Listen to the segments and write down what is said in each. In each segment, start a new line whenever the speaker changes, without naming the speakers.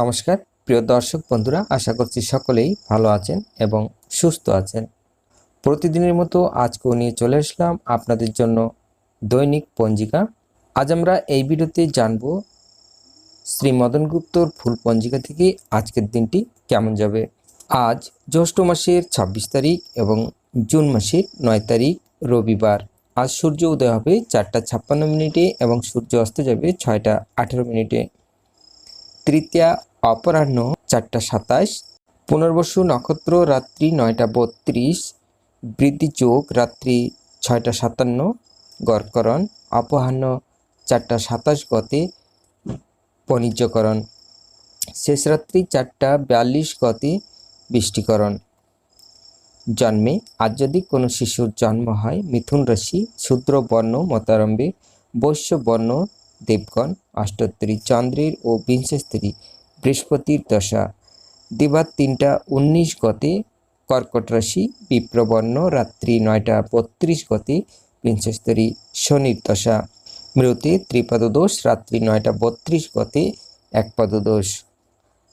নমস্কার, প্রিয় দর্শক বন্ধুরা, আশা করছি সকলেই ভালো আছেন এবং সুস্থ আছেন। প্রতিদিনের মতো আজকেও নিয়ে চলে আসলাম আপনাদের জন্য দৈনিক পঞ্জিকা। আজ আমরা এই ভিডিওতে জানব শ্রী মদন গুপ্তর ফুল পঞ্জিকা থেকে আজকের দিনটি কেমন যাবে। আজ জ্যৈষ্ঠ মাসের ছাব্বিশ তারিখ এবং জুন মাসের নয় তারিখ, রবিবার। আজ সূর্য উদয় হবে চারটা ছাপ্পান্ন মিনিটে এবং সূর্য অস্ত যাবে ছয়টা আঠেরো মিনিটে। তৃতীয়া অপরাহ্ন চারটা সাতাশ, পুনর্বসু নক্ষত্র রাত্রি নয়টা বত্রিশ, বৃদ্ধি যোগ রাত্রি ছয়টা সাতান্ন, গড়করণ অপরাহ্ন চারটা সাতাশ গতে বণিজ্যকরণ। শেষ রাত্রি চারটা বিয়াল্লিশ গতে বৃষ্টিকরণ। জন্মে আজ যদি কোনো শিশুর জন্ম হয়, মিথুন রাশি, শূদ্র বর্ণ, মতারম্ভে বৈশ্য বর্ণ দেবগণ অষ্টোত্তরী চন্দ্রের ও বিংশস্তরী বৃহস্পতির দশা। দিবার তিনটা উনিশ গতে কর্কট রাশি, বিপ্রবর্ণ, রাত্রি নয়টা বত্রিশ গতে বিংশস্তরী শনির দশা। মৃতে ত্রিপদদোষ, রাত্রি নয়টা বত্রিশ গতে একপদদোষ।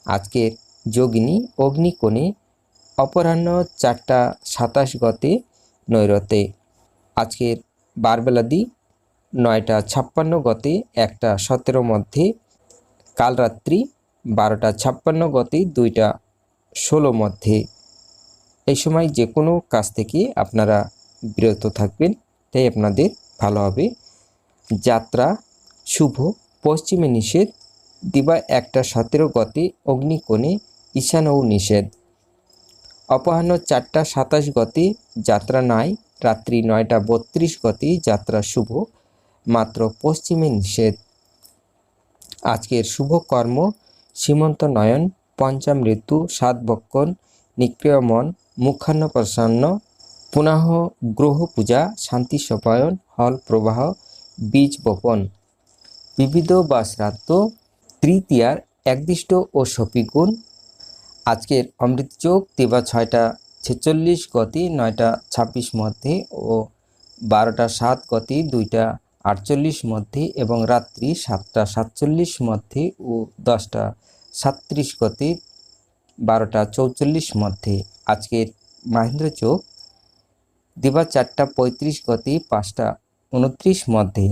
আজকের যোগিনী অগ্নিকোণে অপরাহ্ন চারটা সাতাশ গতে নৈরতে। আজকের বারবেলাদি নয়টা ছাপ্পান্ন গতি, একটা সতেরো মধ্যে কাল রাত্রি বারোটা ছাপ্পান্ন গতি, দুইটা ষোলো মধ্যে। এই সময় যে কোনো কাজ থেকে আপনারা বিরত থাকবেন, তাই আপনাদের ভালো হবে। যাত্রা শুভ, পশ্চিমে নিষেধ, দিবা একটা সতেরো গতি, অগ্নিকোণে ঈশানও নিষেধ। অপরাহ্ন চারটা সাতাশ গতি, যাত্রা নাই, রাত্রি নয়টা বত্রিশ গতি, যাত্রা শুভ। মাত্র পশ্চিমে নিষেধ। আজকের শুভ কর্ম, সীমন্ত নয়ন, পঞ্চম ঋতু, সাত বক্ষণ নিক্রিয়মন মুখান্ন প্রসন্ন পুনঃ গ্রহ পূজা, শান্তি সপায়ন হল প্রবাহ, বীজ বপন। বিবিধ বা শ্রাদ্ধ, তৃতীয়ার একদিষ্ট ও সপিগুণ। আজকের অমৃতযোগ দিবা ছয়টা ছেচল্লিশ গতি, নয়টা ছাব্বিশ মধ্যে ও বারোটা সাত গতি, দুইটা আটচল্লিশ মধ্যে এবং রাত্রি সাতটা সাতচল্লিশ মধ্যে ও দশটা সাত্রিশ গতি বারোটা চৌচল্লিশ মধ্যে। আজকের মাহেন্দ্র চোখ দিবা চারটা পঁয়ত্রিশ গতি পাঁচটা উনত্রিশ মধ্যে।